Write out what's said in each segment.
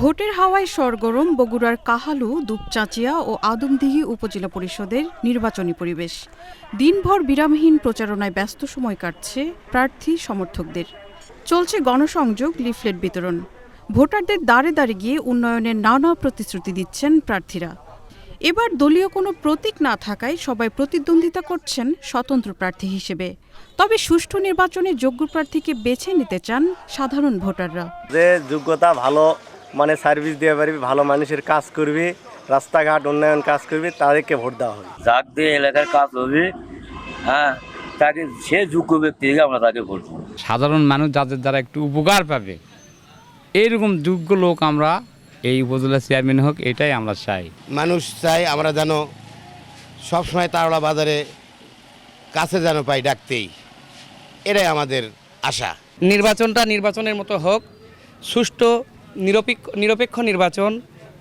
ভোটের হাওয়ায় সরগরম বগুড়ার কাহালু, দুপচাঁচিয়া ও আদমদিহি উপজেলা পরিষদের নির্বাচনী পরিবেশ। দিনভর বিরামহীন প্রচারণায় ব্যস্ত সময় কাটছে প্রার্থী সমর্থকদের। চলছে গণসংযোগ, লিফলেট বিতরণ। ভোটারদের দাঁড়ে দাঁড়ে গিয়ে উন্নয়নের নানা প্রতিশ্রুতি দিচ্ছেন প্রার্থীরা। এবার দলীয় কোনো প্রতীক না থাকায় সবাই প্রতিদ্বন্দ্বিতা করছেন স্বতন্ত্র প্রার্থী হিসেবে। তবে সুষ্ঠু নির্বাচনে যোগ্য প্রার্থীকে বেছে নিতে চান সাধারণ ভোটাররা। যে যোগ্যতা ভালো মানে সার্ভিস দিয়ে পারবি ভালো মানুষের কাজ করবি রাস্তাঘাট উন্নয়ন কাজ করবি তাদেরকে ভোট দেওয়া হবে। যাক দিয়ে এলাকার কাজ হবে। হ্যাঁ তাকে সে যোগ্য ব্যক্তিকে আমরা তাকে ভোট দেবো। সাধারণ মানুষ যাদের দ্বারা একটু উপকার পাবে এইরকম যোগ্য লোক আমরা এই উপজেলা চেয়ারম্যান হোক এটাই আমরা চাই। মানুষ চাই আমরা যেন সবসময় তারলা বাজারে কাছে যেন পাই ডাকতেই। এটাই আমাদের আশা। নির্বাচনটা নির্বাচনের মতো হোক সুষ্ঠু নিরপেক্ষ নিরপেক্ষ নির্বাচন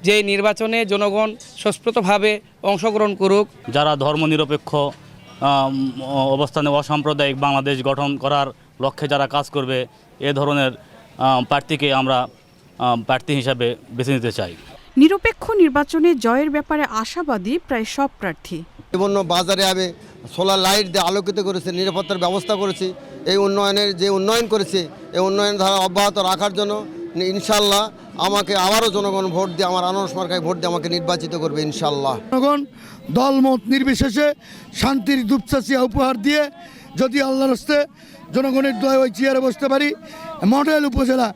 যে নির্বাচনে জনগণ সুস্পৃতভাবে অংশগ্রহণ করুক। যারা ধর্মনিরপেক্ষ অবস্থানে অসাম্প্রদায়িক বাংলাদেশ গঠন করার লক্ষ্যে যারা কাজ করবে এ ধরনের প্রার্থীকে আমরা প্রার্থী হিসাবে বেছে নিতে চাই। নিরপেক্ষ নির্বাচনে জয়ের ব্যাপারে আশাবাদী প্রায় সব প্রার্থী। বিভিন্ন বাজারে আমি সোলার লাইট দিয়ে আলোকিত করেছে নিরাপত্তার ব্যবস্থা করেছি এই উন্নয়নের যে উন্নয়ন করেছে এই উন্নয়ন ধারা অব্যাহত রাখার জন্য ইনশাল্লাহ আমাকে আবারও জনগণ ভোট দিয়ে, আমার আনন্দ সরকার ভোট দিয়ে আমাকে নির্বাচিত করবে ইনশাল্লাহ। জনগণ, দলমত নির্বিশেষে শান্তির দুপচাচিয়া উপহার দিয়ে যদি আল্লাহর হস্তে জনগণের দয় ওই চেয়ারে বসতে পারি, মডেল উপজেলা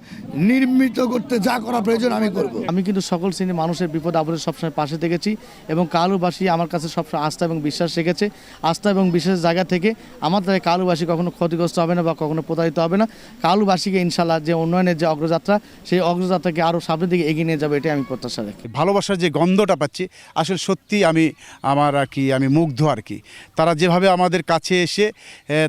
নির্মিত করতে যা করা প্রয়োজন আমি করব। আমি কিন্তু সকল শ্রেণির মানুষের বিপদ আপদে সবসময় পাশে থেকেছি এবং কালুবাসী আমার কাছে সবসময় আস্থা এবং বিশ্বাস রেখেছে। আস্থা এবং বিশ্বাসের জায়গা থেকে আমার দ্বারা কালুবাসী কখনো ক্ষতিগ্রস্ত হবে না বা কখনো প্রতারিত হবে না। কালুবাসীকে ইনশাল্লাহ যে উন্নয়নের যে অগ্রযাত্রা সেই অগ্রযাত্রাকে আরও সামনের দিকে এগিয়ে নিয়ে যাবে এটাই আমি প্রত্যাশা রাখি। ভালোবাসার যে গন্ধটা পাচ্ছি আসলে সত্যি আমি আমার আর কি আমি মুগ্ধ আর কি। তারা যেভাবে আমাদের কাছে এসে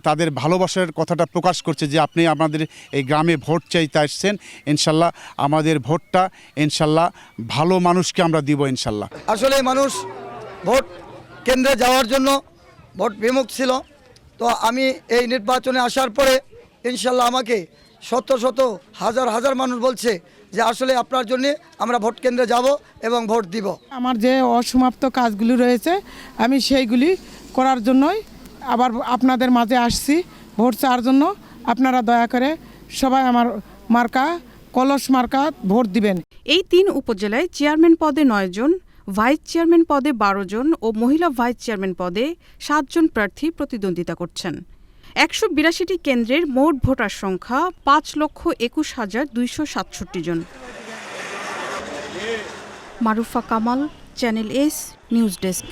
তাদের ভালোবাসার কথাটা প্রকাশ করছে যে আপনি আমাদের এই গ্রামে ভোট চাইতে আসছেন ইনশাল্লাহ আমাদের ভোটটা ইনশাল্লাহ ভালো মানুষকে আমরা দিব ইনশাল্লাহ। আসলে মানুষ ভোট কেন্দ্রে যাওয়ার জন্য ভোট বিমুখ ছিল। তো আমি এই নির্বাচনে আসার পরে ইনশাল্লাহ আমাকে শত শত হাজার হাজার মানুষ বলছে যে আসলে আপনার জন্য আমরা ভোট কেন্দ্রে যাব এবং ভোট দিব। আমার যে অসমাপ্ত কাজগুলি রয়েছে আমি সেইগুলি করার জন্যই আবার আপনাদের মাঝে আসছি। ভোট চাওয়ার জন্য আপনারা দয়া করে সবাই আমার মার্কা, কলস মার্কা ভোট দিবেন। এই তিন উপজেলায় চেয়ারম্যান পদে নয় জন, ভাইস চেয়ারম্যান পদে বারো জন ও মহিলা ভাইস চেয়ারম্যান পদে সাতজন প্রার্থী প্রতিদ্বন্দ্বিতা করছেন। একশো বিরাশিটি কেন্দ্রের মোট ভোটার সংখ্যা পাঁচ লক্ষ একুশ হাজার দুইশো সাতষট্টি জন। Marufa Kamal, channel S, news desk.